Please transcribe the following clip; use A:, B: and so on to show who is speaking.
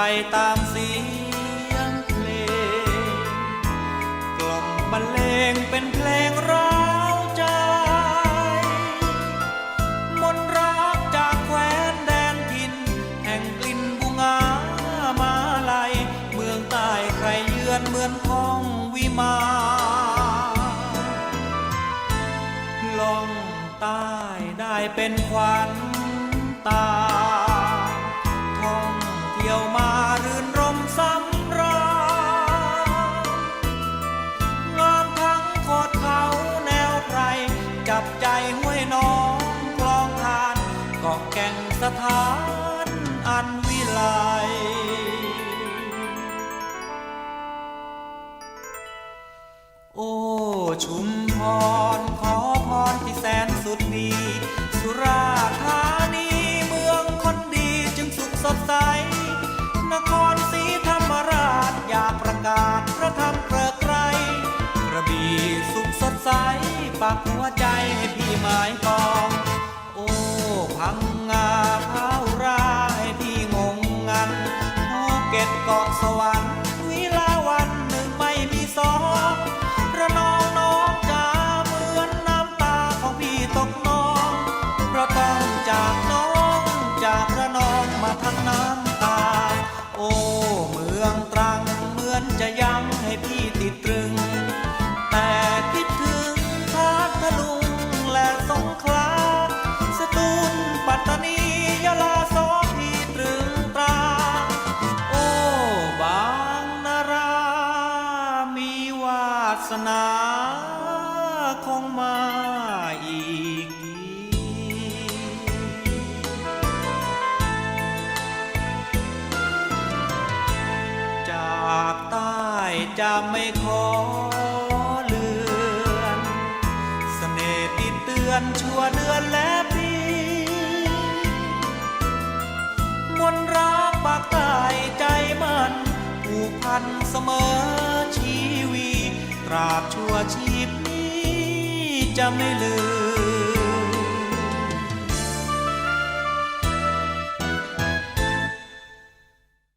A: ไปตามเสียงเพลง กล่อมบรรเลงเป็นเพลงร้าวใจ มนรักจากแคว้นแดนถิ่นแห่งกลิ่นบุงามาลัยเมืองใต้ใครเยือนเหมือนท้องวิมานลองใต้ได้เป็นขวัญตา โอ้ชุมพรขอพรที่แสนสุดดี สุราธานีเมืองคนดีจึงสุขสดใส นครศรีธรรมราชอยากประกาศพระธรรมเกริกไกรกระบี่สุขสดใสปักหัวใจให้พี่หมายปอง โอ้พังงาพราวราให้พี่งงงันภูเก็ตเกาะสวรรค์ มาทั้งน้ำตา โอ้เมืองตรังเหมือนจะยังให้พี่ติดตรึง แต่คิดถึงพัทลุงและสงขลาสตูลปัตตานียะลาสองพี่ตรึงตรา โอ้บางนารา มีวาสนาคงมาอีก จะไม่ขอเลือนเสน่ห์ติดเตือนชั่วเดือนและปีมนต์รักปากใต้ใจมันผูกพันเสมอชีวี ตราบชั่วชีพนี้จะไม่ลืม